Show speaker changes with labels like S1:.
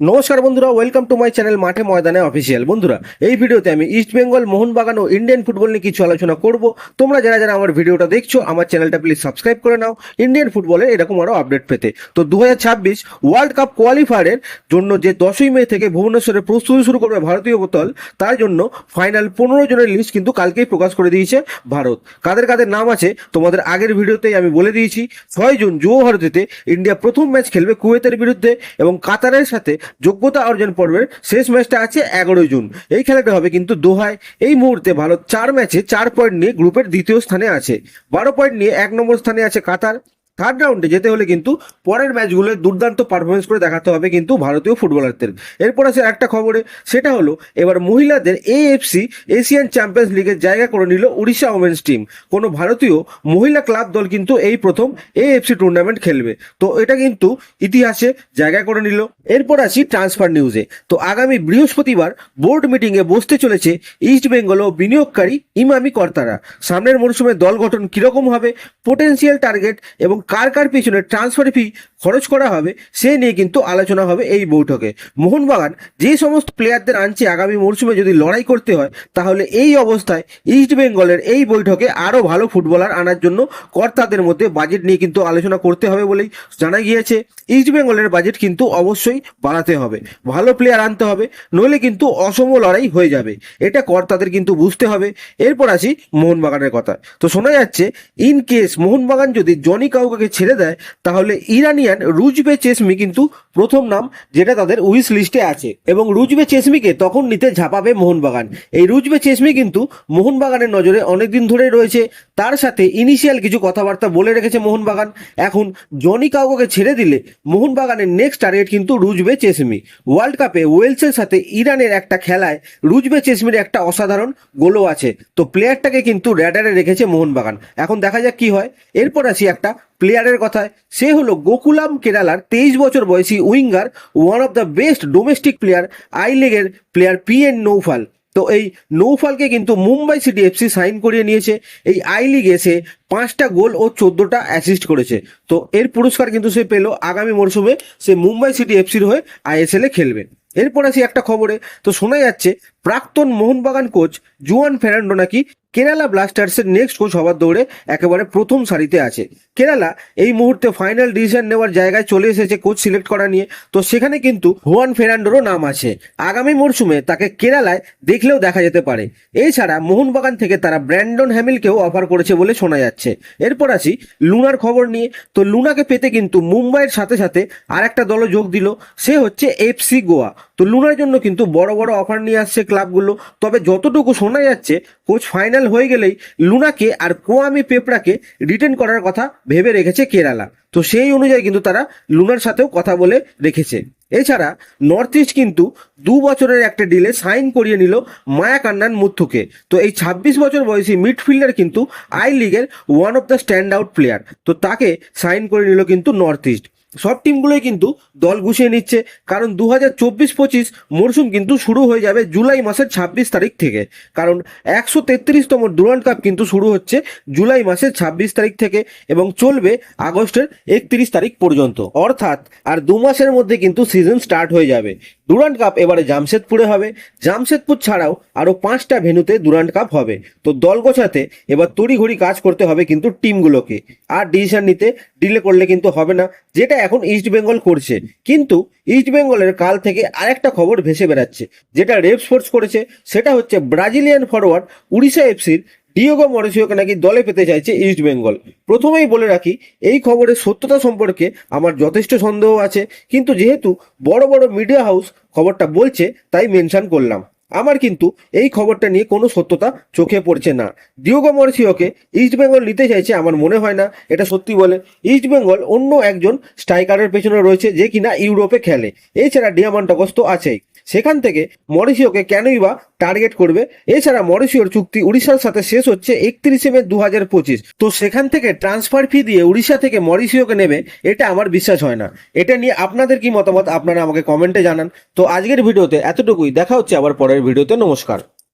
S1: নমস্কার বন্ধুরা welcome to my channel মাঠে ময়দানে অফিসিয়াল বন্ধুরা, এই ভিডিওতে আমি ইস্ট বেঙ্গল মোহনবাগান ও ইন্ডিয়ান ফুটবল নিয়ে কিছু আলোচনা করব। তোমরা যারা যারা আমার ভিডিওটা দেখছ, আমার চ্যানেলটা প্লিজ সাবস্ক্রাইব করে নাও। ইন্ডিয়ান ফুটবলের এরকম আরও আপডেট পেতে। তো দু হাজার ছাব্বিশ ওয়ার্ল্ড কাপ কোয়ালিফায়ারের জন্য যে দশই মে থেকে ভুবনেশ্বরে প্রস্তুতি শুরু করবে ভারতীয় দল, তার জন্য ফাইনাল পনেরো জনের লিস্ট কিন্তু কালকেই প্রকাশ করে দিয়েছে ভারত। কাদের কাদের নাম আছে, তোমাদের আগের ভিডিওতেই আমি বলে দিয়েছি। ছয় জুন যুব ভারতীতে ইন্ডিয়া প্রথম ম্যাচ খেলবে কুয়েতের বিরুদ্ধে এবং কাতারের সাথে যোগ্যতা অর্জন পর্বের শেষ ম্যাচটা আছে এগারোই জুন। এই খেলাটা হবে কিন্তু দোহায়। এই মুহূর্তে ভারত চার ম্যাচে চার পয়েন্ট নিয়ে গ্রুপের দ্বিতীয় স্থানে আছে। বারো পয়েন্ট নিয়ে এক নম্বর স্থানে আছে কাতার। থার্ড রাউন্ডে যেতে হলে কিন্তু পরের ম্যাচগুলোয় দুর্দান্ত পারফরমেন্স করে দেখাতে হবে কিন্তু ভারতীয় ফুটবলারদের এরপর আছে একটা খবরে, সেটা হলো এবার মহিলাদের এএফসি এশিয়ান চ্যাম্পিয়ন্স লিগের জায়গা করে নিল উড়িষ্যা ওমেন্স টিম কোনো ভারতীয় মহিলা ক্লাব দল কিন্তু এই প্রথম এএফসি টুর্নামেন্ট খেলবে। তো এটা কিন্তু ইতিহাসে জায়গা করে নিল। এরপর আসি ট্রান্সফার নিউজে তো আগামী বৃহস্পতিবার বোর্ড মিটিংয়ে বসতে চলেছে ইস্ট বেঙ্গল ও বিনিয়োগকারী ইমামি কর্তারা। সামনের মরশুমে দল গঠন কীরকম হবে পোটেন্সিয়াল টার্গেট এবং কার কার পিছনে ট্রান্সফার ফি খরচ করা হবে, সে নিয়ে কিন্তু আলোচনা হবে এই বৈঠকে। মোহনবাগান যে সমস্ত প্লেয়ারদের আনছে আগামী মরশুমে যদি লড়াই করতে হয়, তাহলে এই অবস্থায় ইস্ট বেঙ্গলের এই বৈঠকে আরও ভালো ফুটবলার আনার জন্য কর্তাদের মধ্যে বাজেট নিয়ে কিন্তু আলোচনা করতে হবে বলেই জানা গিয়েছে। ইস্ট বেঙ্গলের বাজেট কিন্তু অবশ্যই বাড়াতে হবে। ভালো প্লেয়ার আনতে হবে, নইলে কিন্তু অসম লড়াই হয়ে যাবে। এটা কর্তাদের কিন্তু বুঝতে হবে। এরপর আসি মোহনবাগানের কথা। তো শোনা যাচ্ছে ইন কেস মোহনবাগান যদি জনি কাউকে ছেড়ে দেয়, তাহলে ইরানিয়ান রুজবে চেসমি কিন্তু প্রথম নাম যেটা তাদের উইস লিস্টে আছে। এবং রুজবে চেসমিকে তখন নিতে ঝাঁপাবে মোহনবাগান। এই রুজবে চেসমি কিন্তু মোহনবাগানের নজরে অনেকদিন ধরে রয়েছে। তার সাথে ইনিশিয়াল কিছু কথাবার্তা বলে রেখেছে মোহনবাগান। এখন জনি কাউকে ছেড়ে দিলে মোহনবাগানের নেক্সট টার্গেট কিন্তু রুজবে চেসমি। ওয়ার্ল্ড কাপে ওয়েলসের সাথে ইরানের একটা খেলায় রুজবে চেসমির একটা অসাধারণ গোলও আছে। তো প্লেয়ারটাকে কিন্তু র্যাডারে রেখেছে মোহনবাগান। এখন দেখা যাক কি হয়। এরপর আসি একটা প্লেয়ারের কথায়, সে হলো গোকুলাম কেরালার তেইশ বছর বয়সী winger one of the best domestic player I লিগের প্লেয়ার পি এন নৌফাল তো এই নৌফালকে কিন্তু মুম্বাই সিটি এফসি সাইন করিয়ে নিয়েছে। এই আই লিগে সে পাঁচটা গোল ও চোদ্দোটা অ্যাসিস্ট করেছে। তো এর পুরস্কার কিন্তু সে পেল আগামী মরশুমে। সে মুম্বাই সিটি এফসির হয়ে আইএসএল এ খেলবে। এরপর আসি একটা খবরে। তো শোনা যাচ্ছে প্রাক্তন মোহনবাগান কোচ জুয়ান ফেরান্ডো নাকি কেরালা ব্লাস্টার্সের নেক্সট কোচ হওয়ার দৌড়ে একেবারে প্রথম সারিতে আছে। কেরালা এই মুহূর্তে ফাইনাল ডিসিশন নেওয়ার জায়গায় চলে এসেছে কোচ সিলেক্ট করা নিয়ে। তো সেখানে কিন্তু হুয়ান ফেরান্ডোরও নাম আছে। আগামী মরশুমে তাকে কেরালায় দেখলেও দেখা যেতে পারে। এছাড়া মোহনবাগান থেকে তারা ব্র্যান্ডন হ্যামিলকেও অফার করেছে বলে শোনা যাচ্ছে। এরপর আসি লুনার খবর নিয়ে। তো লুনাকে পেতে কিন্তু মুম্বাইয়ের সাথে সাথে আর একটা দলও যোগ দিল। সে হচ্ছে এফসি গোয়া। তো লুনার জন্য কিন্তু বড় বড় অফার নিয়ে আসছে ক্লাবগুলো তবে যতটুকু শোনা যাচ্ছে কোচ ফাইনাল হয়ে গেলেই লুনাকে আর কোয়ামি পেপড়াকে রিটেন করার কথা ভেবে রেখেছে কেরালা। তো সেই অনুযায়ী কিন্তু তারা লুনার সাথেও কথা বলে রেখেছে। এছাড়া নর্থ ইস্ট কিন্তু দু বছরের একটা ডিলে সাইন করিয়ে নিল মায়া কান্নান মুথুকে তো এই ছাব্বিশ বছর বয়সী মিডফিল্ডার কিন্তু আই লিগের one of the stand out player তো তাকে সাইন করে নিল কিন্তু নর্থ ইস্ট সব টিমগুলোই কিন্তু দল গুছিয়ে নিচ্ছে। কারণ দু হাজার চব্বিশ পঁচিশ মরশুম কিন্তু শুরু হয়ে যাবে জুলাই মাসের ছাব্বিশ তারিখ থেকে। কারণ একশো তেত্রিশতম ডুরান্ড কাপ কিন্তু শুরু হচ্ছে জুলাই মাসের ছাব্বিশ তারিখ থেকে এবং চলবে আগস্টের একত্রিশ তারিখ পর্যন্ত। অর্থাৎ আর দু মাসের মধ্যে কিন্তু সিজন স্টার্ট হয়ে যাবে। ডুরান্ড কাপ এবারে জামশেদপুরে হবে। জামশেদপুর ছাড়াও আরও পাঁচটা ভেন্যুতে ডুরান্ড কাপ হবে। তো দল গোছাতে এবার তড়িঘড়ি কাজ করতে হবে কিন্তু টিমগুলোকে। আর ডিসিশন নিতে ডিলে করলে কিন্তু হবে না, যেটা এখন ইস্ট বেঙ্গল করছে। কিন্তু ইস্ট বেঙ্গলের কাল থেকে আরেকটা খবর ভেসে বেড়াচ্ছে, যেটা রেপ স্পোর্টস করেছে, সেটা হচ্ছে ব্রাজিলিয়ান ফরওয়ার্ড উড়িষ্যা এফসির ডিওগো মরিসিওকে নাকি দলে পেতে চাইছে ইস্ট বেঙ্গল প্রথমেই বলে রাখি, এই খবরের সত্যতা সম্পর্কে আমার যথেষ্ট সন্দেহ আছে, কিন্তু যেহেতু বড় বড় মিডিয়া হাউস খবরটা বলছে, তাই মেনশন করলাম। আমার কিন্তু এই খবরটা নিয়ে কোনো সত্যতা চোখে পড়ছে না। ডিওগো মরিসিওকে ইস্টবেঙ্গল নিতে চাইছে আমার মনে হয় না, এটা সত্যি বলে। ইস্টবেঙ্গল অন্য একজন স্ট্রাইকারের পেছনে রয়েছে যে কিনা ইউরোপে খেলে। এছাড়া ডিয়ামান্টগস্ত আছেই। সেখান থেকে মরিসিওকে কেনই বা টার্গেট করবে। এছাড়া মরিশিয়র চুক্তি উড়িষ্যার সাথে শেষ হচ্ছে একত্রিশে মে দু হাজার পঁচিশ। তো সেখান থেকে ট্রান্সফার ফি দিয়ে উড়িষ্যা থেকে মরিশিয়কে নেবে, এটা আমার বিশ্বাস হয় না। এটা নিয়ে আপনাদের কি মতামত? আপনারা আমাকে কমেন্টে জানান। তো আজকের ভিডিওতে এতটুকুই। দেখা হচ্ছে আবার পরের ভিডিওতে। নমস্কার।